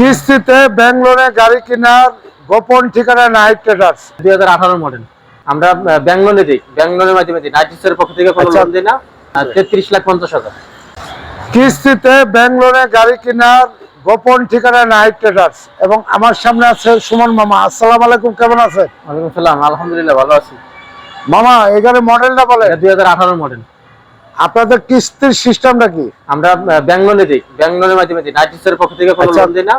কিস্তিতে ব্যাঙ্গালোরে গাড়ি কেনার গোপন ঠিকানা নাইট ট্রেডার্স। দুই হাজার আঠারো মডেল আমরা ব্যাঙ্গলোরে দিই। ব্যাঙ্গলোরের মাধ্যমে দিই। নাইটিসের পক্ষ থেকে কোনো আচ্ছা। লোন দিই না। তেত্রিশ লাখ পঞ্চাশ হাজার। কিস্তিতে ব্যাঙ্গালোরে গাড়ি কেনার গোপন ঠিকানা নাইট ট্রেডার্স। এবং আমার সামনে আছে সুমন মামা। আসসালাম আলাইকুম কেমন আছে? ওয়ালাইকুম সালাম। আলহামদুলিল্লাহ ভালো আছি। মামা গাড়ির মডেলটা বলে দুই হাজার আঠারো মডেল আপনাদের কিস্তির সিস্টেমটা কি? আমরা ব্যাঙ্গলোরে দিই। ব্যাঙ্গলোরের মাধ্যমে দিই। নাইটিসের পক্ষ থেকে কোনো আচ্ছা। লোন দিই না।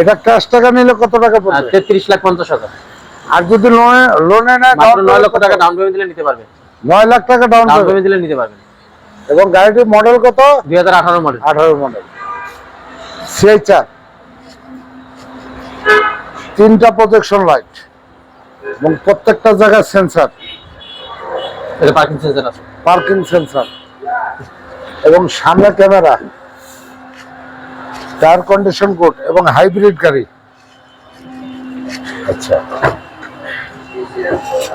এটা ক্যাশ টাকা নিলে কত টাকা পড়বে? তেত্রিশ লাখ পঞ্চাশ হাজার। আর যদি লোনে লোনে নেয় মাত্র down নয় payment লক্ষ টাকা ডাউন পেমেন্ট দিলে নিতে পারবে। নয় লাখ টাকা ডাউন পেমেন্ট দিলে নিতে পারবেন এবং গাড়িটির মডেল কত? দুই হাজার আঠারো মডেল আঠারো মডেল সিআই চার। তিনটা প্রজেকশন লাইট এবং প্রত্যেকটা জায়গায় সেন্সার এটা পার্কিং সেন্সার আছে। পার্কিং এবং সামনে ক্যামেরা টায়ার কন্ডিশন গুড এবং হাইব্রিড গাড়ি। আচ্ছা।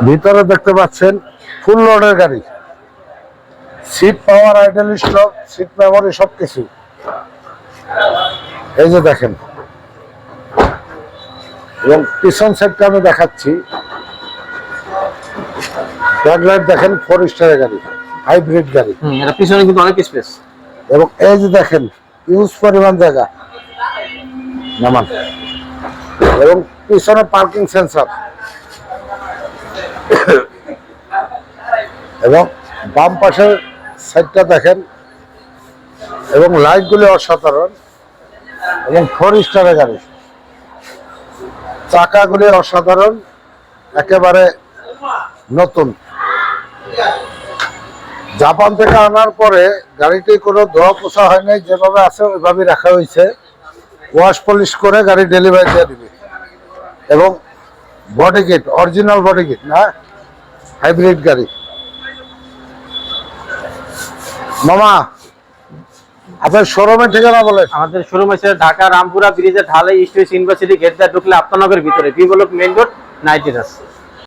ভিতরে দেখতে পাচ্ছেন ফুল লোডের গাড়ি। Seat power idle stock seat memory সব কিছু এই যে দেখেন। এবং পিছন সাইডটা আমি দেখাচ্ছি। ব্যাকলাইট দেখেন ফোর স্টারের গাড়ি হাইব্রিড গাড়ি। এটা পিছনে কিন্তু অনেক স্পেস এবং এই যে দেখেন ইউজ পরিমাণ জায়গা। নামান। এবং পিছনে পার্কিং সেন্সার এবং বাম পাশের সাইডটা দেখেন এবং লাইটগুলি অসাধারণ। এবং ফোর স্টারের গাড়ি। চাকাগুলি অসাধারণ একেবারে নতুন। জাপান থেকে আনার পরে গাড়িটি কোনো ধোয়া পোছা হয় নাই, যেভাবে আছে ওইভাবেই রাখা হয়েছে। ওয়াশ পলিশ করে গাড়ি ডেলিভারি দিয়ে দিবে। এবং body kit, original body kit না, হাইব্রিড গাড়ি। মামা, আপনার শোরুমের ঠিকানা বলে আমাদের শোরুম আছে ঢাকা রামপুরা ব্রিজের ঢালাই ইস্ট ইউনিভার্সিটি গেট দিয়ে ঢুকলে আপনানগরের ভিতরে। B block main road নাইটিরাস